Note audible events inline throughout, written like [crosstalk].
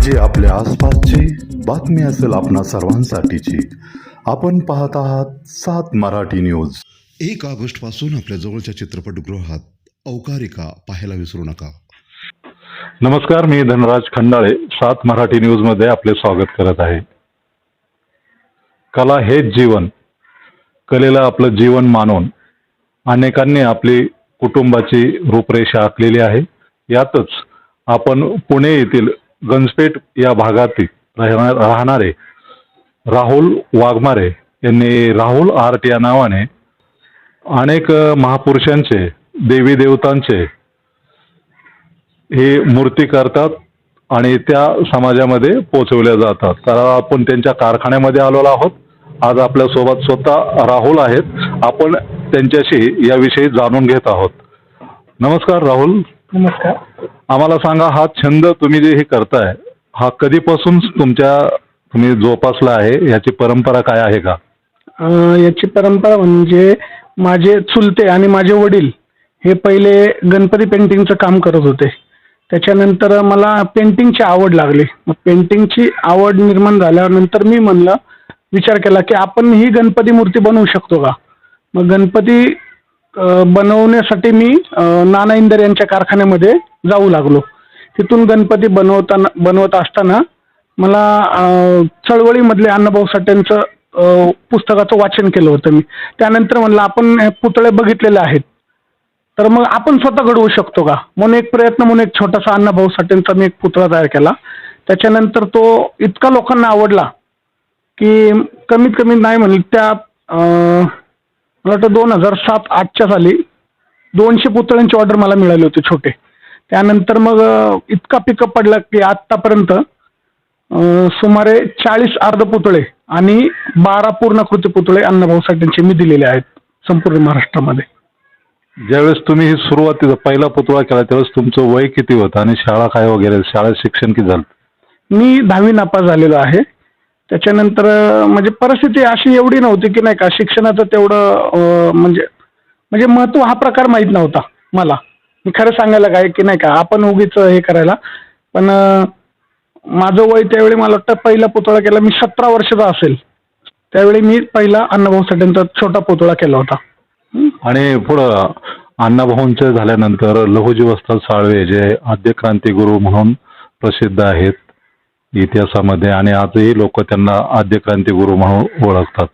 म्हणजे आपल्या आसपासची बातमी असेल आपणा सर्वांसाठीची. आपण पाहत आहात सात मराठी न्यूज. एक ऑगस्टपासून आपल्या जवळच्या चित्रपटगृहात अवकारिका पाहायला विसरू नका. नमस्कार मी धनराज खंडाळे. सात मराठी न्यूजमध्ये आपले स्वागत करत आहे. कला हेच जीवन. कलेला आपलं जीवन मानून अनेकांनी आपली कुटुंबाची रूपरेषा आखलेली आहे. यातच आपण पुणे येथील गंजपेठ या भागातील राहणारे राहुल वाघमारे यांनी राहुल आर्ट या नावाने अनेक महापुरुषांचे देवी देवतांचे हे मूर्ती करतात आणि त्या समाजामध्ये पोचवल्या जातात. तर आपण त्यांच्या कारखान्यामध्ये आलेलो आहोत. आज आपल्यासोबत स्वतः राहुल आहेत. आपण त्यांच्याशी याविषयी जाणून घेत आहोत. नमस्कार राहुल. नमस्कार. आम्हाला सांगा हा छंद तुम्ही जे हे करताय हा कधीपासून तुमच्या तुम्ही जोपासला आहे? याची परंपरा काय आहे का? अं, याची परंपरा म्हणजे माझे चुलते आणि माझे वडील हे पहिले गणपती पेंटिंगचं काम करत होते. त्याच्यानंतर मला पेंटिंगची आवड लागली. मग पेंटिंगची आवड निर्माण झाल्यानंतर मी म्हणलं विचार केला की आपण ही गणपती मूर्ती बनवू शकतो का? मग गणपती अं, बनवण्यासाठी मी अं, नाना इंदर यांच्या कारखान्यामध्ये जाऊ लागलो. तिथून गणपती बनवताना बनवत असताना मला चळवळीमधले अण्णाभाऊ साठेंचं पुस्तकाचं वाचन केलं होतं मी. त्यानंतर म्हणलं आपण हे पुतळे बघितलेले आहेत. तर मग आपण स्वतः घडवू शकतो का? म्हणून एक प्रयत्न म्हणून एक छोटासा अण्णाभाऊ साठेंचा मी एक पुतळा तयार केला. त्याच्यानंतर तो इतका लोकांना आवडला की कमीत कमी नाही म्हणलं त्या मला वाटतं दोन हजार सात आठच्या साली दोनशे पुतळ्यांची ऑर्डर मला मिळाली होती छोटे. त्यानंतर मग इतका पिकअप पडला की आत्तापर्यंत सुमारे चाळीस अर्ध पुतळे आणि बारा पूर्णकृती पुतळे अण्णाभाऊ साठेंचे मी दिलेले आहेत संपूर्ण महाराष्ट्रामध्ये. ज्यावेळेस तुम्ही ही सुरुवातीचा पहिला पुतळा केला त्यावेळेस तुमचं वय किती होतं आणि शाळा काय वगैरे शाळेत शिक्षण किती झालं? मी दहावी नापास झालेलो आहे. त्याच्यानंतर म्हणजे परिस्थिती अशी एवढी नव्हती की नाही का शिक्षणाचं तेवढं म्हणजे म्हणजे महत्त्व हा प्रकार माहीत नव्हता मला. खरं सांगायला काय की नाही का आपण उगीच हे करायला. पण माझं वय त्यावेळी मला वाटतं पहिला पुतळा केला मी सतरा वर्षाचा असेल. त्यावेळी मी पहिला अण्णाभाऊ साठेंचा छोटा पुतळा केला होता. आणि पुढं अण्णाभाऊंचे झाल्यानंतर लहुजी वस्ताद साळवे जे आद्य क्रांतिगुरू म्हणून प्रसिद्ध आहेत इतिहासामध्ये आणि आजही लोक त्यांना आद्य क्रांतिगुरू म्हणून ओळखतात.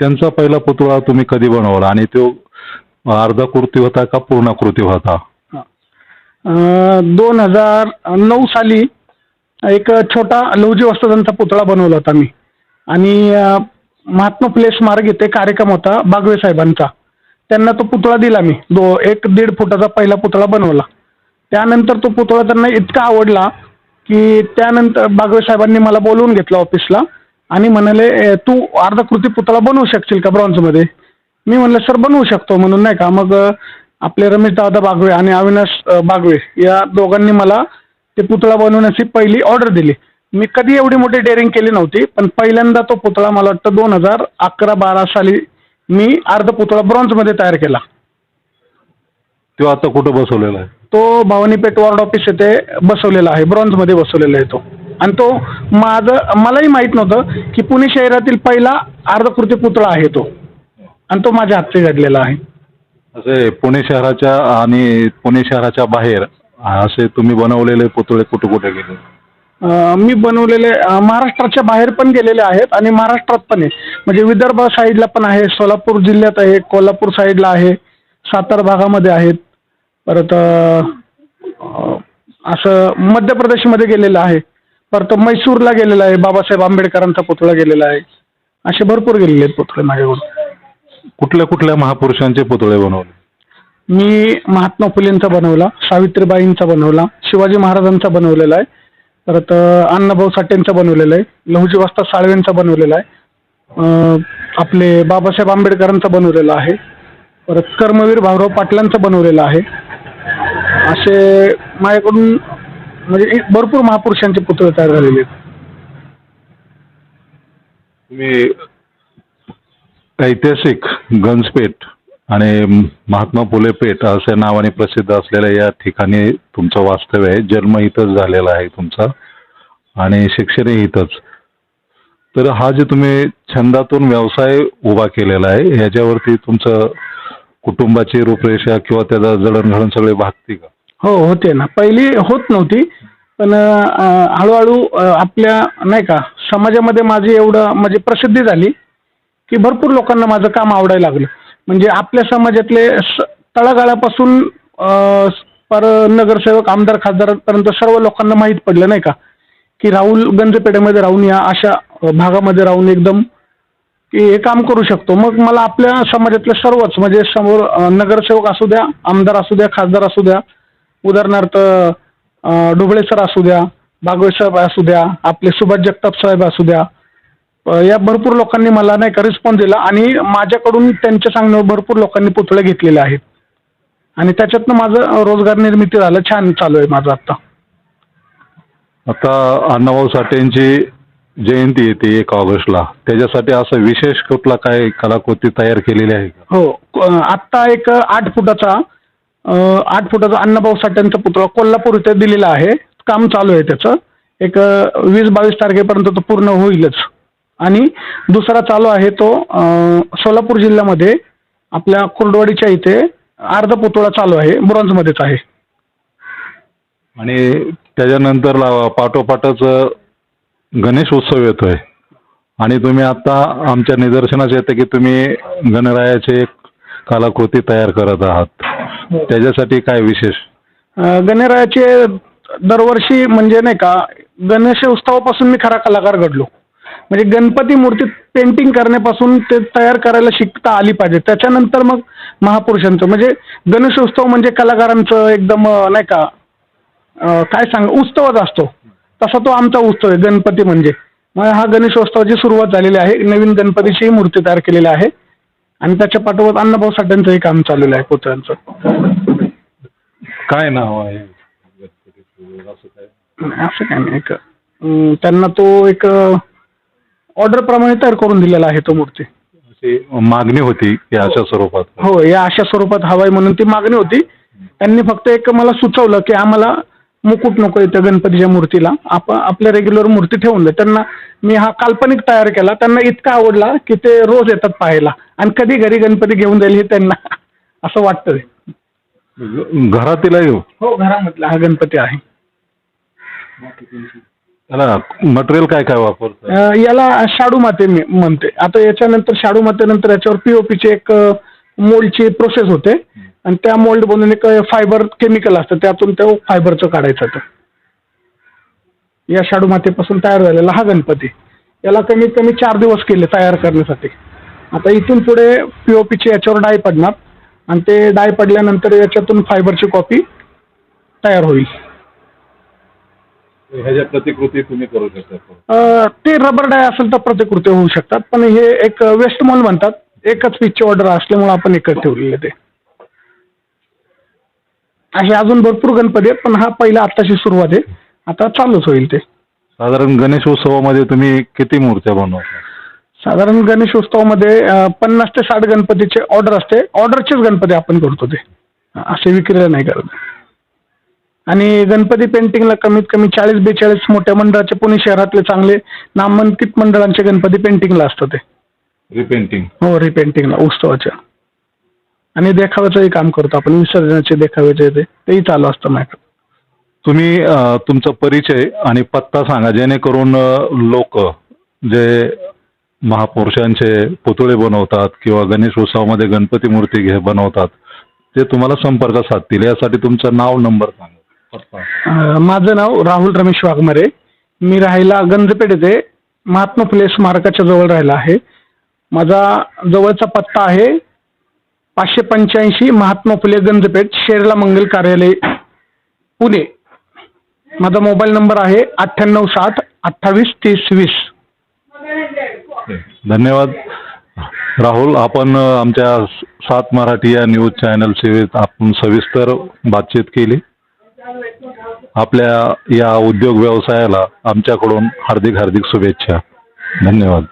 त्यांचा पहिला पुतळा तुम्ही कधी बनवला? आणि तो अर्धा कृती होता का पूर्ण कृती होता? दोन हजार नऊ साली एक छोटा लवजी वस्तादांचा पुतळा बनवला होता मी. आणि महात्मा फुले स्मारक येथे कार्यक्रम होता बागवे साहेबांचा. त्यांना तो पुतळा दिला मी. दो एक दीड फुटाचा पहिला पुतळा बनवला. त्यानंतर तो पुतळा त्यांना इतका आवडला की त्यानंतर बागवे साहेबांनी मला बोलवून घेतलं ऑफिसला आणि म्हणाले तू अर्धकृती पुतळा बनवू शकशील का ब्रॉन्झमध्ये मी म्हणलं सर बनवू शकतो. म्हणून नाही का मग आपले रमेश दादा बागवे आणि अविनाश अं, बागवे या दोघांनी मला ते पुतळा बनवण्याची पहिली ऑर्डर दिली. मी कधी एवढी मोठी डेअरिंग केली नव्हती पण पहिल्यांदा तो पुतळा मला वाटतं दोन हजार अकरा बारा साली मी अर्ध पुतळा ब्रॉन्झमध्ये तयार केला. तो आता कुठं बसवलेला आहे? तो भवानीपेठ वॉर्ड ऑफिस येथे बसवलेला आहे ब्रॉन्झमध्ये बसवलेला आहे तो. आणि तो माझं मलाही माहीत नव्हतं की पुणे शहरातील पहिला अर्धकृती पुतळा आहे तो. आणि तो माझ्या हातचे घडलेला आहे. असे पुणे शहराच्या आणि पुणे शहराच्या बाहेर असे तुम्ही बनवलेले पुतळे कुठे कुठे गेले? अं, मी बनवलेले अं, महाराष्ट्राच्या बाहेर पण गेलेले आहेत आणि महाराष्ट्रात पण आहे. म्हणजे विदर्भ साईडला पण आहे सोलापूर जिल्ह्यात आहे कोल्हापूर साईडला आहे सातारा भागामध्ये आहेत. परत अं, अं, असं मध्य प्रदेशमध्ये गेलेलं आहे. परत मैसूरला गेलेलं आहे बाबासाहेब आंबेडकरांचा पुतळा गेलेला आहे. असे भरपूर गेलेले आहेत पुतळे माझ्याकडून. कुठल्या कुठल्या महापुरुषांचे पुतळे बनवले? मी महात्मा फुलेंचा बनवला सावित्रीबाईंचा बनवला शिवाजी महाराजांचा बनवलेला आहे. परत अं, अण्णाभाऊ साठेंचा बनवलेला आहे. लहुजी वास्ता साळवेंचा बनवलेला आहे. अं, आपले बाबासाहेब आंबेडकरांचा बनवलेला आहे. परत कर्मवीर भाऊराव पाटलांचा बनवलेला आहे. असे माझ्याकडून म्हणजे एक भरपूर महापुरुषांचे पुतळे तयार झालेले आहेत. तुम्ही ऐतिहासिक गंजपेठ आणि महात्मा फुले पेठ असे नावाने प्रसिद्ध असलेल्या या ठिकाणी तुमचं वास्तव्य आहे. जन्म इथंच झालेला आहे तुमचा आणि शिक्षणही इथंच. तर हा जे तुम्ही छंदातून व्यवसाय उभा केलेला आहे ह्याच्यावरती तुमचं कुटुंबाची रूपरेषा किंवा त्याचा जडणघडण सगळे भागते का? हो होते ना. पहिली होत नव्हती पण हळूहळू आपल्या नाही का समाजामध्ये माझी एवढं म्हणजे प्रसिद्धी झाली. की भरपूर लोकांना माझं काम आवडायला लागलं. म्हणजे आपल्या समाजातले स- तळागाळापासून पर नगरसेवक आमदार खासदारांपर्यंत सर्व लोकांना माहीत पडलं नाही का? की राहुल गंजपेठेमध्ये राहून या अशा भागामध्ये राहून एकदम की हे काम करू शकतो. मग मला आपल्या समाजातले सर्वच म्हणजे समोर नगरसेवक असू द्या आमदार असू द्या खासदार असू द्या उदाहरणार्थ ढोबळे सर असू द्या बागवे साहेब असू द्या आपले सुभाष जगताप साहेब असू द्या या भरपूर लोकांनी मला नाही का रिस्पॉन्स दिला आणि माझ्याकडून त्यांच्या सांगण्यावर भरपूर लोकांनी पुतळे घेतलेले आहेत. आणि त्याच्यातनं माझं रोजगार निर्मिती झालं छान चालू आहे माझं आता. आता अण्णाभाऊ साठेंची जयंती येते एक ऑगस्टला. त्याच्यासाठी असं विशेष कुठला काय कलाकृती तयार केलेली आहे का? हो आत्ता एक आठ फुटाचा अं, आठ फुटाचा अण्णाभाऊ साठ्यांचा पुतळा कोल्हापूर इथे दिलेला आहे. काम चालू आहे त्याचं. एक अं, वीस बावीस तारखेपर्यंत तो पूर्ण होईलच. आणि दुसरा चालू आहे तो सोलापूर जिल्ह्यामध्ये आपल्या कुर्डवाडीच्या इथे अर्ध पुतळा चालू आहे ब्रॉन्झमध्येच आहे. आणि त्याच्यानंतर ला- पाठोपाठच गणेश उत्सव येतोय. आणि तुम्ही आता आमच्या निदर्शनास येते की तुम्ही गणरायाची एक कलाकृती तयार करत आहात. त्याच्यासाठी काय विशेष? अं, गणरायाचे दरवर्षी म्हणजे नाही का गणेश उत्सवापासून मी खरा कलाकार घडलो. म्हणजे गणपती मूर्ती पेंटिंग करण्यापासून ते तयार करायला शिकता आली पाहिजे. त्याच्यानंतर मग महापुरुषांचं म्हणजे गणेश उत्सव म्हणजे कलाकारांचं एकदम अं, नाही का अं, काय सांग उत्सवच असतो. तसा तो आमचा उत्सव आहे गणपती म्हणजे. मग हा गणेशोत्सवाची सुरुवात झालेली आहे नवीन गणपतीची मूर्ती तयार केलेली आहे. आणि त्याच्या पाठोपाठ अण्णाभाऊ साठ्यांचंही काम चाललेलं आहे पुतळ्यांचं. काय नाव आहे? असं काय नाही एक अं, त्यांना तो एक प्रमाणे तयार करून दिलेला आहे तो मूर्ती. अशी मागणी होती की अशा स्वरूपात. हो या अशा स्वरूपात हवाय म्हणून ती मागणी होती. त्यांनी फक्त एक मला सुचवलं की आम्हाला मुकुट नको येतं गणपतीच्या मूर्तीला. आपण आपल्या रेग्युलर मूर्ती ठेवून दे. त्यांना मी हा काल्पनिक तयार केला. त्यांना इतका आवडला की ते रोज येतात पाहायला. आणि कधी घरी गणपती घेऊन जाईल हे त्यांना [laughs] असं वाटतं घरातील आहे हो. हो घरामधला हा गणपती आहे. त्याला मटेरियल काय काय वापरतं अं, याला शाडू माते मी म्हणते. आता याच्यानंतर शाडू मातेनंतर याच्यावर पीओपीचे एक मोल्डची प्रोसेस होते. आणि त्या मोल्ड बनवून एक फायबर केमिकल असतं. त्यातून तो फायबरचं काढायचं तर या शाडू मातेपासून तयार झालेला हा गणपती. याला कमीत कमी चार दिवस केले तयार करण्यासाठी. आता इथून पुढे पीओपीचे याच्यावर डाय पडणार. आणि ते डाय पडल्यानंतर याच्यातून फायबरची कॉपी तयार होईल. ह्याच्या प्रतिकृती तुम्ही करू शकता. अ, ते रबर डाय असेल तर प्रतिकृती होऊ शकतात पण हे एक वेस्ट मॉल म्हणतात. एकच पिचची ऑर्डर असल्यामुळे आपण एकच ठेवलेले ते. असे अजून भरपूर गणपती आहेत पण हा पहिला आत्ताची सुरुवात आहे. आता चालूच होईल ते. साधारण गणेश उत्सवामध्ये तुम्ही किती मूर्त्या बनवता? साधारण गणेशोत्सवामध्ये अ, पन्नास ते साठ गणपतीचे ऑर्डर असते. ऑर्डरचेच गणपती आपण करतो ते. असे विक्रीला नाही करत. आणि गणपती पेंटिंगला कमीत कमी चाळीस बेचाळीस मोठ्या मंडळाचे पुणे शहरातले चांगले नामांकित मंडळांचे गणपती पेंटिंगला असतं ते. रिपेंटिंग हो रिपेंटिंगला उत्सवाच्या आणि देखाव्याचंही काम करतो आपण विसर्जनाचे देखाव्याचे ते तेही चालू असतं माझ्याकडे. तुम्ही अ, तुमचा परिचय आणि पत्ता सांगा जेणेकरून लोक जे महापुरुषांचे पुतळे बनवतात किंवा गणेश उत्सवामध्ये गणपती मूर्ती घे बनवतात ते तुम्हाला संपर्क साधतील. यासाठी तुमचं नाव नंबर सांगा. अं, माझं नाव राहुल रमेश वाघमारे. मी राहायला गंजपेठ येथे महात्मा फुले स्मारकाच्या जवळ राहिला आहे. माझा जवळचा पत्ता आहे पाचशे पंच्याऐंशी महात्मा फुले गंजपेठ शेरला मंगल कार्यालय पुणे. माझा मोबाईल नंबर आहे अठ्ठ्याण्णव साठ अठ्ठावीस तीस वीस. धन्यवाद. राहुल आपण अ, आमच्या सात मराठी या न्यूज चॅनल सेवेत आपण सविस्तर बातचीत केली. आपल्या या उद्योग व्यवसायाला आमच्याकडून हार्दिक हार्दिक शुभेच्छा. धन्यवाद.